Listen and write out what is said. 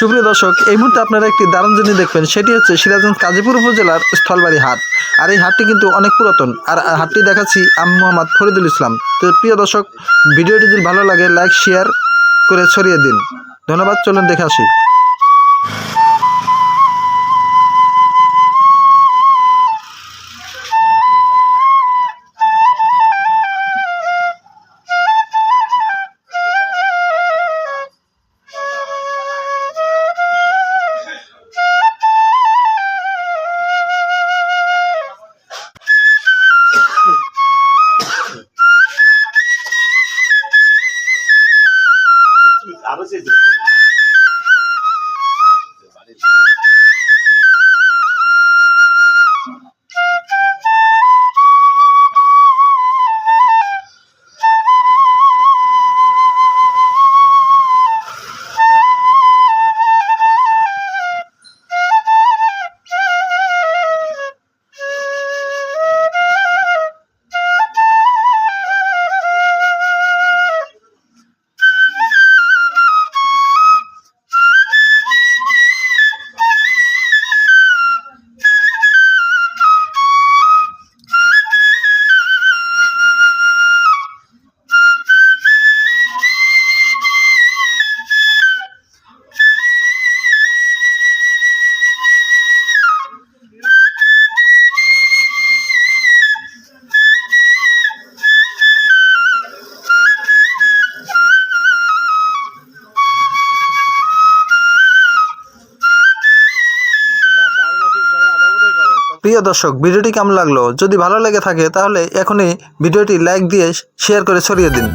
সুপ্রিয় দর্শক, এই মুহূর্তে আপনারা একটি দারুণ জিনিস দেখবেন, সেটি হচ্ছে সিরাজগঞ্জ কাজীপুর উপজেলার স্থলবাড়ি হাট। আর এই হাটটি কিন্তু অনেক পুরাতন। আর হাটটি দেখাচ্ছি আমি মোহাম্মদ ফরিদুল ইসলাম। তো প্রিয় দর্শক, ভিডিওটি যদি ভালো লাগে, লাইক, শেয়ার করে ছড়িয়ে দিন। ধন্যবাদ, চলুন দেখে আসি। 楽しいで。প্রিয় দর্শক, ভিডিওটি কেমন লাগল? যদি ভালো লেগে থাকে তাহলে এখনই ভিডিওটি লাইক দিয়ে শেয়ার করে ছড়িয়ে দিন।